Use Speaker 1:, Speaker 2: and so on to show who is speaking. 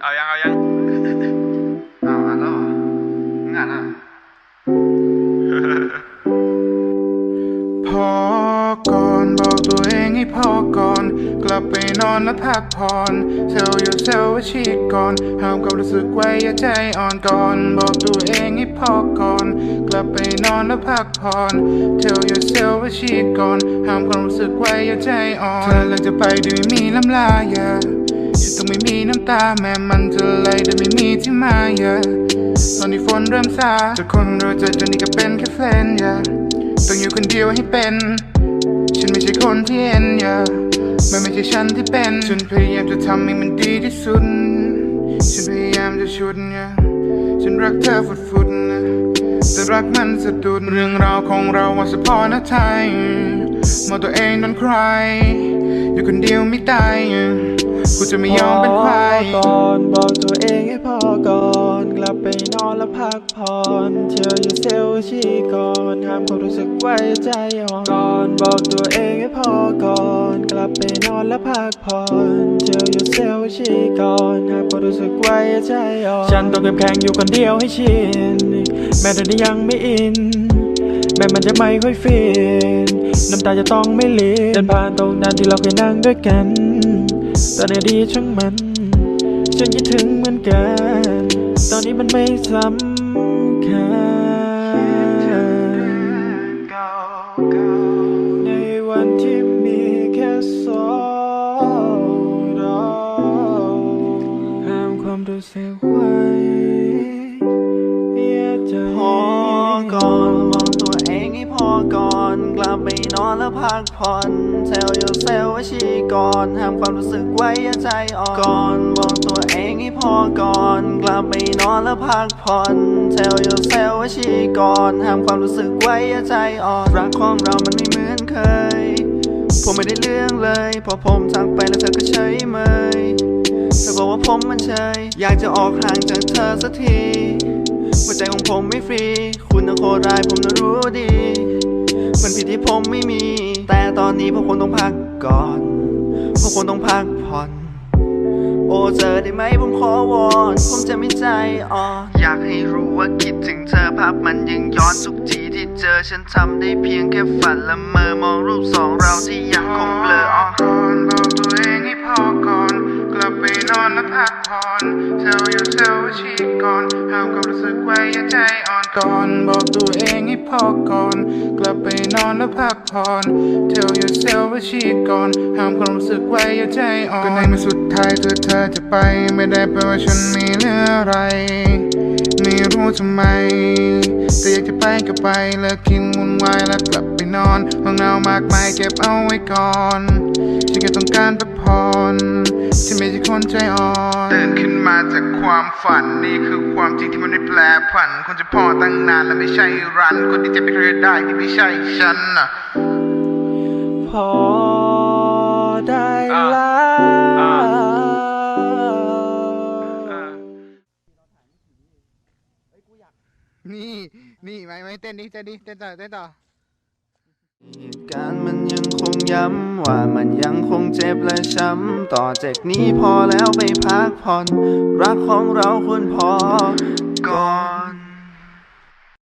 Speaker 1: เอายังเอายัง
Speaker 2: อมึ
Speaker 3: รก่อนบอกตัวเองให้พอก่อน กลับไปนอนและพักผ่อนเซลอยู่เซลว่าชีกก่อนห้ามความรู้สึกไว้อย่าใจอ่อนก่อน บอกตัวเองให้พอก่อน กลับไปนอนและพักผ่อนเซลอยู่เซลว่าชีกก่อนห้ามความรู้สึกไว้อย่าใจอ่อนเธอเลิกจะไปโดยมีลำลายา ฉันต้องไม่มีน้ำตาแม้มันจะไหลแต่ไม่มีที่มาอย่าตอนที่ฝนเริ่มซาจากคนเราเจอจนนี่ก็เป็นแค่แฟนอย่าต้องอยู่คนเดียวให้เป็น ฉันไม่ใช่คนที่เห็นอย่ามันไม่ใช่ฉันที่เป็นฉันพยายามจะทำให้มันดีที่สุด ฉันพยายามจะชุดอย่าฉันรักเธอฟุดๆนะแต่รักมันสะดุดเรื่องราวของเราว่าสะพอนะไทยมองตัวเองโดนใครอยู่คนเดียวไม่ได้ กูจะไม่ยอมเป็นใคร
Speaker 4: ก่อนบอกตัวเองให้พอก่อน กลับไปนอนและพักผ่อนเชื่ออยู่เซลชีก่อนห้ามความรู้สึกไว้ใจอ่อนก่อนบอกตัวเองให้พอก่อน กลับไปนอนและพักผ่อนเชื่ออยู่เซลชีก่อนห้ามความรู้สึกไว้ใจอ่อนฉันต้องเข้มแข็งอยู่คนเดียวให้ชินแม้ตอนนี้ยังไม่อินแม้มันจะไม่ค่อยฟินน้ำตาจะต้องไม่ลีเดินผ่านตรงนั้นที่เราเคยนั่งด้วยกัน ตอนนี้ดีช่างมัน ฉันคิดถึงเหมือนกัน ตอนนี้มันไม่สำคัญในวันที่มีแค่สองเราห้ามความรู้สึกไว้อย่าใจ
Speaker 2: พอก่อน มองตัวเองให้พอก่อน กลับไปนอนแล้วพักผ่อน Tell yourself ว่าชีก่อนห้ามความรู้สึกไว้อย่าใจอ่อนก่อนบอกตัวเองให้พอก่อน กลับไปนอนแล้วพักผ่อน Tell yourself ว่าชีก่อนห้ามความรู้สึกไว้อย่าใจอ่อนรักของเรามันไม่เหมือนเคย ผมไม่ได้เรื่องเลยพอผมทักไปแล้วเธอก็เฉยเมยเธอบอกว่าผมมันเฉยอยากจะออกห่างจากเธอสักทีหัวใจของผมไม่ฟรี คุณนะโคตรายผมน่ะรู้ดี มันผิดที่ผมไม่มี แต่ตอนนี้ผมคงต้องพักก่อนผมคงต้องพักผ่อน โอ้เจอได้ไหมผมขอวอน ผมจะไม่ใจอ่อน อยากให้รู้ว่าคิดถึงเธอภาพมันยังย้อนทุกทีที่เจอฉันทำได้เพียงแค่ฝันละเมอมองรูปสองเราที่ยังคงเบลออ่อน
Speaker 3: ก่อนบอกตัวเองให้พอก่อนกลับไปนอนและพักผ่อน Tell yourself ว่าชีก่อนห้ามความรู้สึกไว้อย่าใจอ่อนก่อน บอกตัวเองให้พอก่อน อนและพักผ่อน Tell yourself ว่าชีก่อนห้ามความรู้สึกไว้อย่าใจอ่อนก็ในมื่สุดท้ายเธอเธอจะไป ไม่ได้แปลว่าฉันมีเหลืองอะไร ไม่รู้ทำไม แต่อยากจะไปก็ไปเลิกคิดวุ่นวายแล้วกลับไปนอนห้องเงามากมายเก็บเอาไว้ก่อน ฉันแค่ต้องการพักผ่อนฉันไม่ใช่คนใจอ่อน ความฝันนี่คือความจริงที่มันไม่แปรผัน คนจะพอตั้งนานแล้วไม่ใช่รัน คนที่จะไปเคลียร์ได้ที่ไม่ใช่ฉันนะ
Speaker 4: พอได้แล้ว
Speaker 3: นี่ นี่ไม่ไม่เต้นดิเต้นดิเต้นต่อเต้นต่อ
Speaker 2: เหตุการณ์มันยัง ย้ำว่ามันยังคงเจ็บและช้ำต่อจากนี้พอแล้วไปพักผ่อน รักของเราควรพอก่อน